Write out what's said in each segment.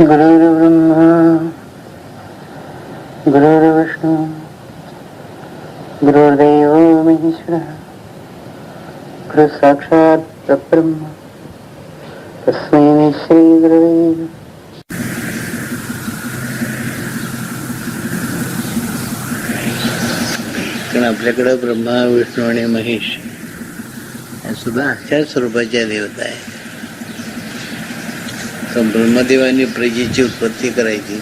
गुरुर्ब्रह्मा गुरुर्विष्णू गुरुर्दैव महेश्वर गुरु साक्षात् परब्रह्म तस्मै श्री गुरवे कारण आपल्याकडं ब्रह्मा विष्णू आणि महेश या सुद्धा अशा स्वरूपाच्या देवता आहेत. तर ब्रह्मदेवाने प्रजेची उत्पत्ती करायची.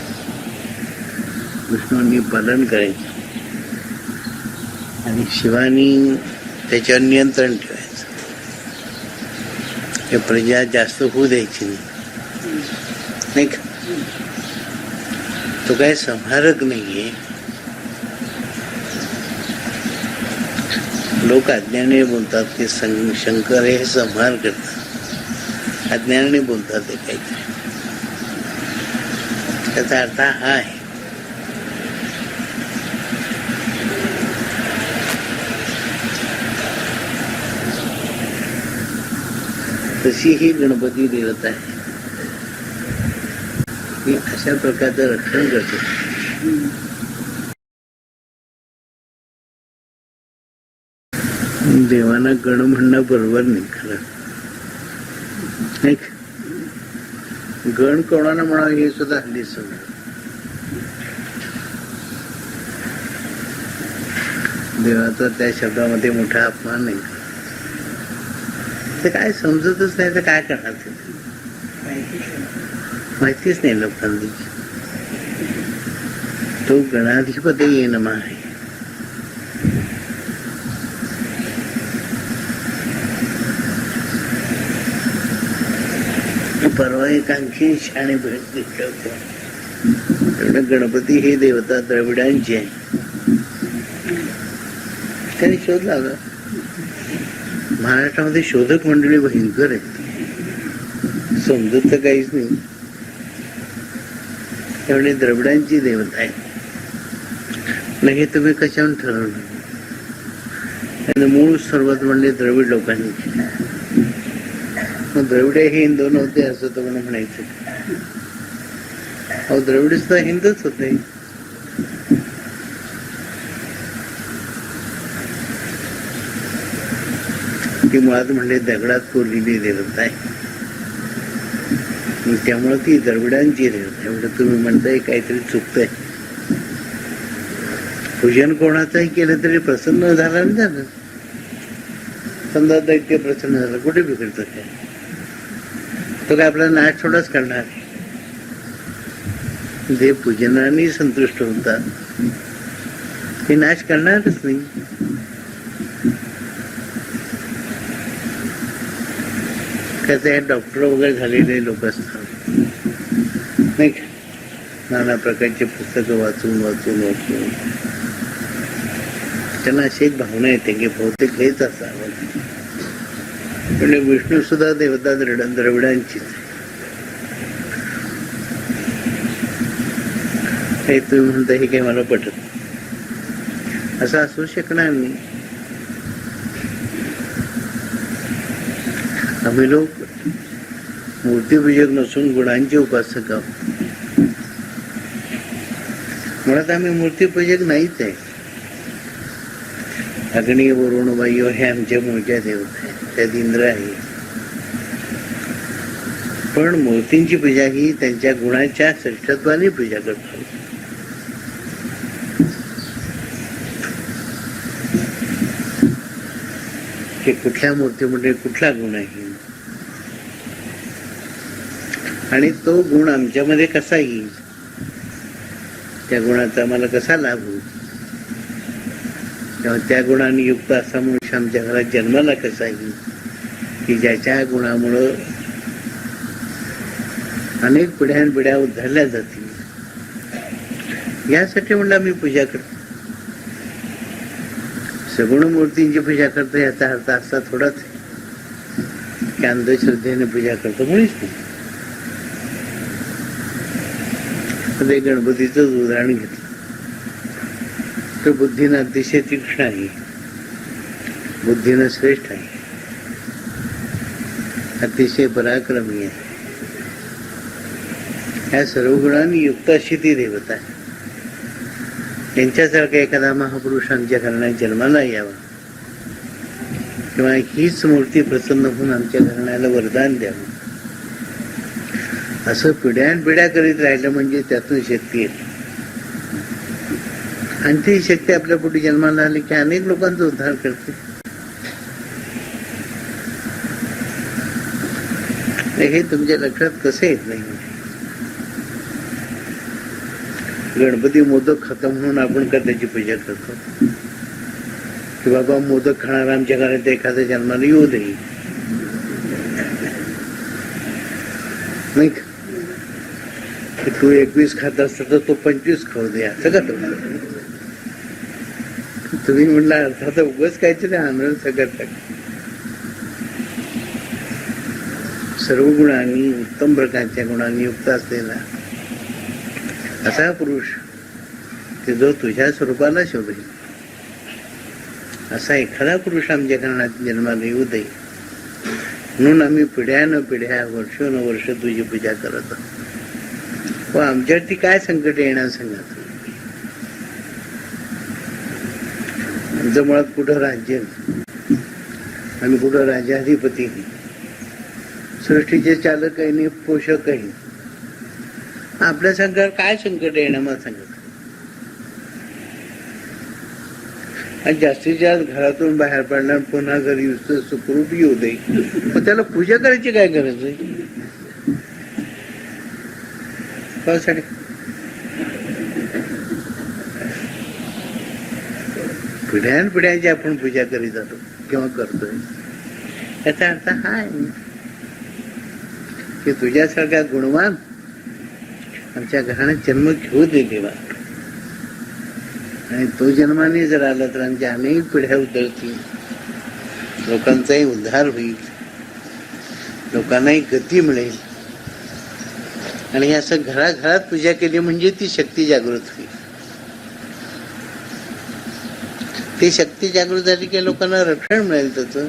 विष्णूंनी पालन करायचं. आणि शिवानी त्याच्यावर नियंत्रण ठेवायचं. हे प्रजा जास्त होऊ द्यायची नाही. नाही का? तो काय संहारक नाहीये. लोक अज्ञाने बोलतात की शंकर हे संहार करतात. अज्ञानाने बोलतात ते काहीतरी. त्याचा अर्थ हा आहे. तशी ही गणपती देवता आहे ही अशा प्रकारचं रक्षण करते. देवाना गण म्हणणं बरोबर नाही खरं. नाही गण कोणाला म्हणावं हे सुद्धा हल्ली समज देवाचा त्या शब्दामध्ये मोठा अपमान नाही. ते काय समजतच नाही तर काय करणार ते? माहितीच नाही लोकांनी. तो गणाधिपती ये नमा आहे परवा एक आणखी शाणे भेट दिसले गणपती ही देवता द्रविडांची आहे त्यांनी शोध लागला महाराष्ट्रामध्ये शोधक मंडळी भयंकर आहेत. समजत तर काहीच नाही. त्यामुळे द्रविडांची देवता आहे नाही हे तुम्ही कशावर ठरवलं? मूळ सर्वात म्हणजे द्रविड लोकांनी केलं. द्रविड हे हिंदू नव्हते असं तर म्हणून म्हणायचं. अहो द्रविड सुद्धा हिंदूच होते. ती मुळात म्हणजे दगडात कोरलेली रेवत आहे. त्यामुळं ती द्रविडांची रेवत आहे. एवढं तुम्ही म्हणताय काहीतरी चुकतंय. पूजन कोणाचंही केलं तरी प्रसन्न झालं ना झालं. समजा दैत्य प्रसन्न झालं. कुठे बिघडतं काय तो काय आपला नाश थोडाच करणार आहे. जे पूजनाने संतुष्ट होतात ते नाश करणारच नाही कसं डॉक्टर वगैरे झालेले लोक असतात नाही का? नाना प्रकारचे पुस्तकं वाचून वाचून वाचून त्यांना अशी एक भावना येते की बहुतेक हेच असावं म्हणजे विष्णू सुद्धा देवता द्रविड द्रविडांचीच हे तुम्ही म्हणता हे काही मला पटत नाही. असं असू शकणार नाही. आम्ही लोक मूर्तीपूजक नसून गुणांचे उपासक आहोत. मुळात आम्ही मूर्तीपूजक नाहीच आहे. अग्नी वरुण वायू हे आमच्या मूळच्या देवता आहेत त्यात इंद्र आहे. पण मूर्तींची पूजा ही त्यांच्या गुणाच्या श्रेष्ठत्वाने पूजा करतो. की कुठल्या मूर्तीमध्ये कुठला गुण आहे? आणि तो गुण आमच्यामध्ये कसा येईल? त्या गुणाचा आम्हाला कसा लाभ होईल? तेव्हा त्या गुणाने युक्त असा मनुष्य आमच्या घरात जन्माला कसा येईल की ज्याच्या गुणामुळं अनेक पिढ्यानपिढ्या उद्धरल्या उद्धारल्या जातील. यासाठी म्हणलं आम्ही पूजा करतो. सगुण मूर्तींची पूजा करतो याचा अर्थ असा थोडाच की अंधश्रद्धेने पूजा करतो मुळीच नाही गणपतीचंच गणपतीच उदाहरण घेतलं. तर बुद्धीनं अतिशय तीक्ष्ण आहे. बुद्धीनं श्रेष्ठ आहे. अतिशय पराक्रमी आहे. ह्या सर्व गुणांनी युक्त अशी ती देवता आहे. त्यांच्यासारखा एखादा महापुरुष आमच्या घराण्यात जन्माला यावा. किंवा हीच मूर्ती प्रसन्न होऊन आमच्या घराण्याला वरदान द्यावं. असं पिढ्यान पिढ्या करीत राहिलं म्हणजे त्यातून शक्ती येते. आणि ती शक्ती आपल्या पोटी जन्माला आली की अनेक लोकांचा उद्धार करते. हे तुमच्या लक्षात कसे येत नाही? गणपती मोदक खाता म्हणून आपण का त्याची पूजा करतो. की बाबा मोदक खाणार आमच्या घरात एखाद्या जन्माला येऊ दे. नाही का? तू एकवीस खात असता तर तो पंचवीस खाऊ दे असं का तुम्ही म्हटला म्हणला अर्थात उगच काहीतरी आंदोलन सगळं सर्व गुणांनी उत्तम प्रकारच्या गुणांनी युक्त असलेला असा पुरुष की जो तुझ्या स्वरूपाला शोधेल असा एखादा पुरुष आमच्या कारणात जन्माला येऊ दे. म्हणून आम्ही पिढ्यान पिढ्या वर्षोनवर्ष तुझी पूजा करत आहोत. व आमच्यावरती काय संकट येणार सांगा. आमचं मुळात कुठं राज्य आणि आम्ही कुठं राजाधिपती सृष्टीचे चालक आहे नाही पोषक आहे. आपल्या संकट काय संकट येणं मला सांगत आणि जास्तीत जास्त घरातून बाहेर पडणार पुन्हा घरी सुखरूप येऊ दे. मग त्याला पूजा करायची काय गरज आहे? कशासाठी पिढ्यान आपण पूजा करीत जातो किंवा करतोय. याचा अर्थ हा आहे की तुझ्यासारखा गुणवान आमच्या घराने जन्म घेऊ दे देवा. आणि तो जन्माने जर आला तर आमच्या अनेक पिढ्या उतरतील. लोकांचाही उद्धार होईल. लोकांनाही गती मिळेल. आणि असं घराघरात पूजा केली म्हणजे ती शक्ती जागृत होईल. ती शक्ती जागृत झाली की लोकांना रक्षण मिळेल त्याचं.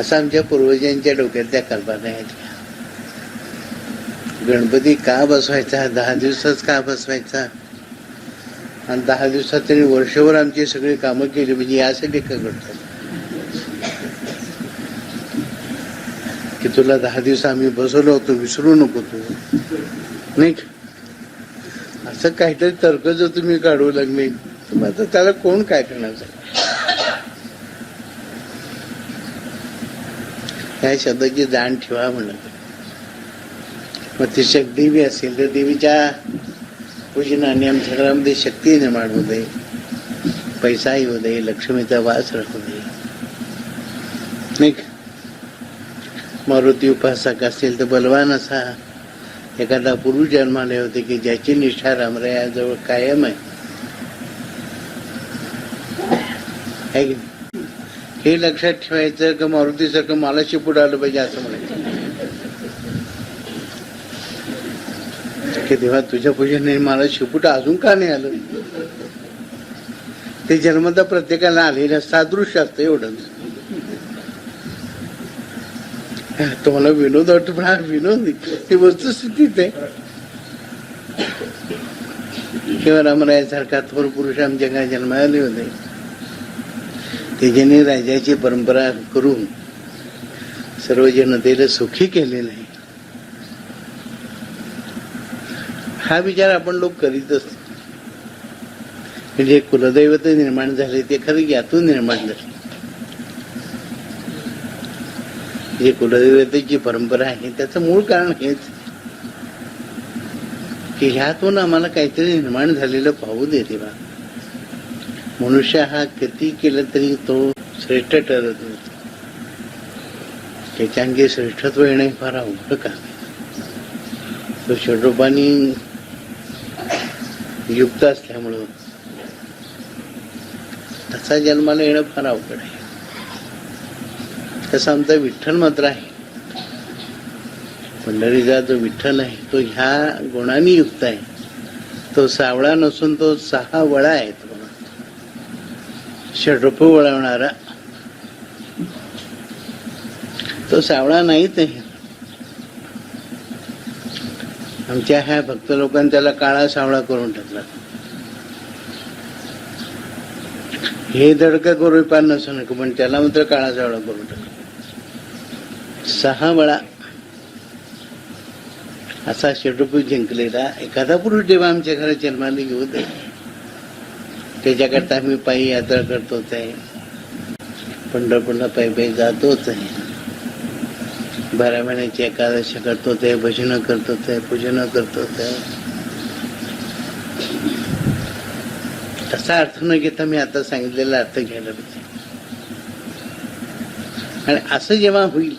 असं आमच्या पूर्वजांच्या डोक्यात त्या कल्पना आहेत. गणपती का बसवायचा? दहा दिवसाच का बसवायचा? आणि दहा दिवसात त्यांनी वर्षभर आमची सगळी कामं केली म्हणजे यासाठी का करतात की तुला दहा दिवस आम्ही बसवलो होतो विसरू नको तू. नाही का? असं काहीतरी तर्क जर तुम्ही काढू लागले. आता त्याला कोण काय करणार या शब्दाची जाण ठेवा म्हणत. मग ती शक्ती बी असेल तर देवीच्या पूजनाने आमच्या घरामध्ये शक्ती निर्माण होऊ दे. पैसा येऊ दे लक्ष्मीचा वास राहू दे. नाही का? मारुती उपासक असेल तर बलवान असा. एखादा पुरुष जन्माले होते की ज्याची निष्ठा रामरायाजवळ कायम आहे. आहे की हे लक्षात ठेवायचं का मारुतीसारखं मला पुढे आलं पाहिजे असं म्हणायचं. की तेव्हा तुझ्या पूजेने मला शिपूट अजून का नाही आलं? ते जन्मता प्रत्येकाला आलेलं सादृश्य असतं एवढंच तुम्हाला विनोद वाटतो पण हा विनोद नाही. ही वस्तुस्थितीच आहे. किंवा रामरायासारखा थोर पुरुष आमच्या काय जन्माला होते त्याच्याने राजाची परंपरा करून सर्व जनतेला सुखी केलेलं आहे. हा विचार आपण लोक करीत असतो. म्हणजे कुलदैवत निर्माण झाले ते खरं यातून निर्माण झाले. जे कुलदैवतेची परंपरा आहे त्याचं मूळ कारण हेच की ह्यातून आम्हाला काहीतरी निर्माण झालेलं पाहू दे तेव्हा मनुष्य हा किती केलं तरी तो श्रेष्ठ ठरत नाही. त्याच्यांगी श्रेष्ठत्व येणं फार अवघड काम तो षडोपानी युक्त असल्यामुळं तसा जन्माला येणं फार अवघड आहे. तसा आमचा विठ्ठल मात्र आहे. पंढरीचा जो विठ्ठल आहे तो ह्या गुणांनी युक्त आहे. तो सावळा नसून तो सहा वळा आहे तो षडरूप वळवणारा. तो सावळा नाहीच आहे. आमच्या ह्या भक्त लोकांनी त्याला काळा सावळा करून टाकला. हे दडक करू पार नसू नको पण त्याला मात्र काळा सावळा करून टाकला. सहा वेळा. असा षटरूप जिंकलेला. एखादा पुरुष देवा आमच्या घरात जन्माला घेऊ दे. त्याच्याकरता आम्ही पायी यात्रा करतोच आहे. पंढरपूरला पायी पायी जातोच आहे. बारा महिन्याची एकादशी करतोच आहे भजन करतोच आहे पूजन करतोच आहे. असा अर्थ न घेता मी आता सांगितलेला अर्थ घ्यायला पाहिजे आणि असं जेव्हा होईल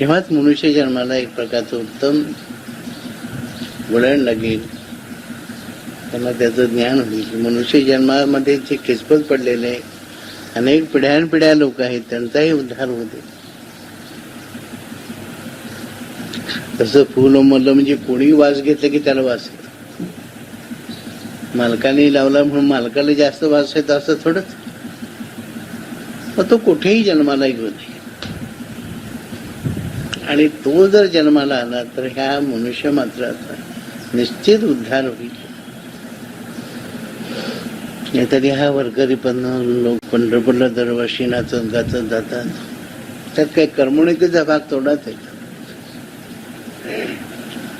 तेव्हाच मनुष्य जन्माला एक प्रकारचं उत्तम वळण लागेल. त्यांना त्याचं ज्ञान होईल. मनुष्य जन्मामध्ये जे किस्मत पडलेले अनेक पिढ्यानपिढ्या लोक आहेत त्यांचाही उद्धार होते. तसं फुल उमरलं म्हणजे कोणी वास घेतलं की त्याला वास येतो. मालकाने लावला म्हणून मालकाला जास्त वास येतो असं थोडंच. मग तो कुठेही जन्माला येऊ नये. आणि तो जर जन्माला आला तर ह्या मनुष्य मात्राचा निश्चित उद्धार होईल. नाहीतरी हा वारकरी पण लोक पंढरपूरला दरवर्षी नाचत गाचत जातात. त्यात काही करमणुकीचा भाग थोडाच आहे.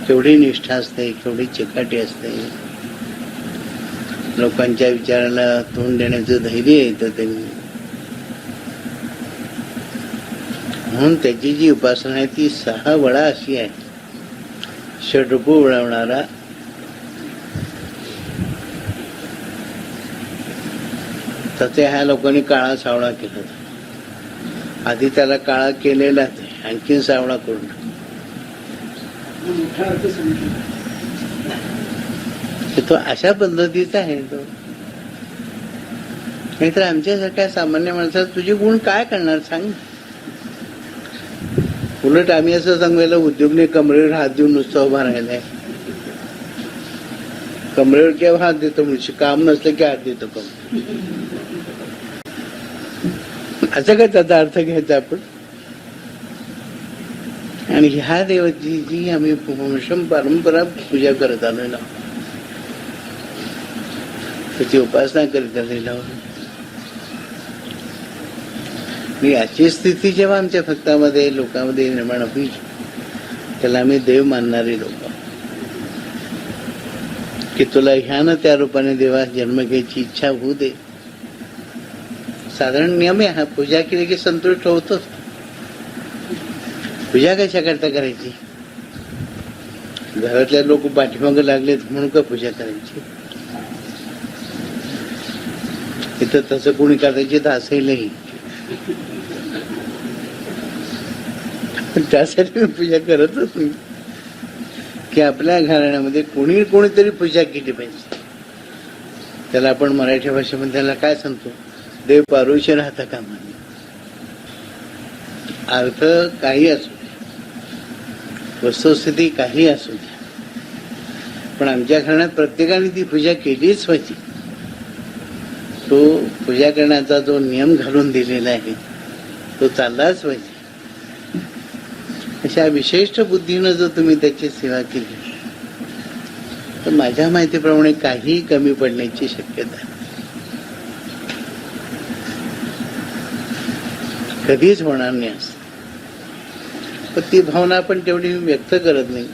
केवढी निष्ठा असते केवढी चिकाटी असते. लोकांच्या विचाराला तोंड देण्याचं धैर्य येतं त्यांनी. म्हणून त्याची जी उपासना आहे ती सहा वळा अशी आहे. षडरूप वळवणारा तसे ह्या लोकांनी काळा सावळा केला. आधी त्याला काळा केलेलाच आहे. आणखीन सावळा करून तो अशा पद्धतीचा आहे तो. नाहीतर आमच्यासारख्या सामान्य माणसात तुझे गुण काय करणार सांग. उलट आम्ही असं सांगायला उद्योगने कमरेवर हात देऊन नुसतं उभा राहिलाय. कमरेवर केव्हा हात देतो म्हणजे काम नसलं की हात देतो कमरे असं काय त्याचा अर्थ घ्यायचा आपण. आणि ह्या देवाची जी आम्ही वंशम परंपरा पूजा करत आलो ना त्याची उपासना करीत आलेलो आहोत. मी याची स्थिती जेव्हा आमच्या भक्तामध्ये लोकांमध्ये निर्माण होईल त्याला आम्ही देव मानणारे लोक की तुला ह्यानं त्या रूपाने देवा जन्म घ्यायची इच्छा होऊ दे. साधारण नियम आहे हा पूजा केली की संतुष्ट होतोच. पूजा कशा करता करायची? घरातल्या लोक पाठीमागं लागलेत म्हणून का पूजा करायची? इथं तसं कोणी करायची तर असेलही त्यासाठी मी पूजा करतच नाही. की आपल्या घराण्यामध्ये कोणी कोणीतरी पूजा केली पाहिजे. त्याला आपण मराठी भाषेमध्ये त्याला काय सांगतो? देव पारुष्य राहता कामा म्हणे अर्थ काही असू दे वस्तुस्थिती काही असू द्या. पण आमच्या घराण्यात प्रत्येकाने ती पूजा केलीच पाहिजे. तो पूजा करण्याचा जो नियम घालून दिलेला आहे तो चाललाच पाहिजे. अशा विशिष्ट बुद्धीनं जर तुम्ही त्याची सेवा केली तर माझ्या माहितीप्रमाणे काही कमी पडण्याची शक्यता कधीच होणार नाही असं. पण ती भावना आपण तेवढी व्यक्त करत नाही.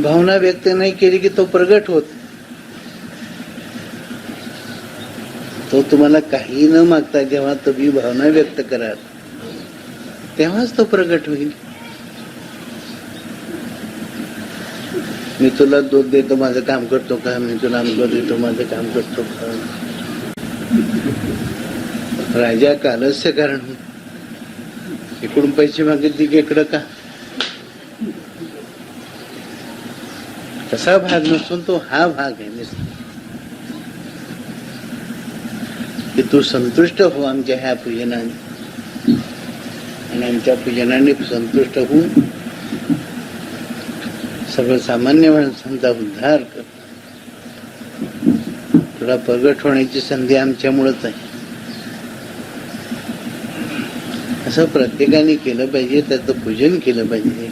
भावना व्यक्त नाही केली की तो प्रगट होत. तो तुम्हाला काही न मागता जेव्हा तुम्ही भावना व्यक्त कराल तेव्हाच तो प्रगट होईल. मी तुला दूध देतो माझं काम करतो का? मी तुला आंबो देतो माझं काम करतो का? राजा कालस्य कारण इकडून पैसे मागितली की इकडं का? तसा भाग नसून तो हा भाग आहे नुसता. की तू संतुष्ट हो आमच्या ह्या पूजनाने. आणि आमच्या पूजनाने संतुष्ट होऊन सर्वसामान्य माणसांचा उद्धार कर. तुला प्रगट होण्याची संधी आमच्यामुळेच आहे. असं प्रत्येकाने केलं पाहिजे त्याचं पूजन केलं पाहिजे.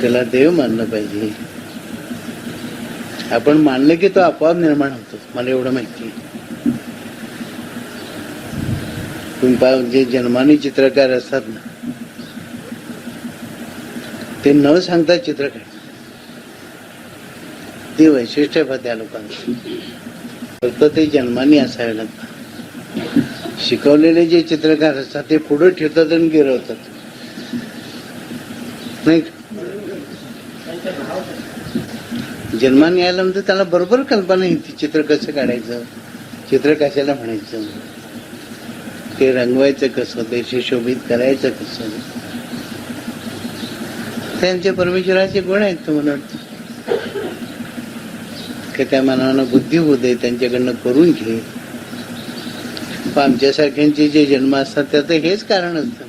त्याला देव मानलं पाहिजे. आपण मानलं की तो आपोआप निर्माण होतो मला एवढं माहिती तुम्ही जे जन्माने चित्रकार असतात ना ते न सांगता चित्र काढतात ते वैशिष्ट्य त्या लोकांचं फक्त ते जन्माने असावे लागतात. शिकवलेले जे चित्रकार असतात ते पुढे ठेवतात आणि गिरवतात. नाही जन्माने यायला म्हणजे त्याला बरोबर कल्पना येते चित्र कसं काढायचं? चित्र कशाला म्हणायचं? ते रंगवायचं कसं ते सुशोभित करायचं कसं? त्यांचे परमेश्वराचे गुण आहेत तुम्हाला वाटतं? त्या मानवानं बुद्धी होऊ दे त्यांच्याकडनं करून घे? आमच्यासारख्यांचे जे जन्म असतात त्याचं हेच कारण असतं.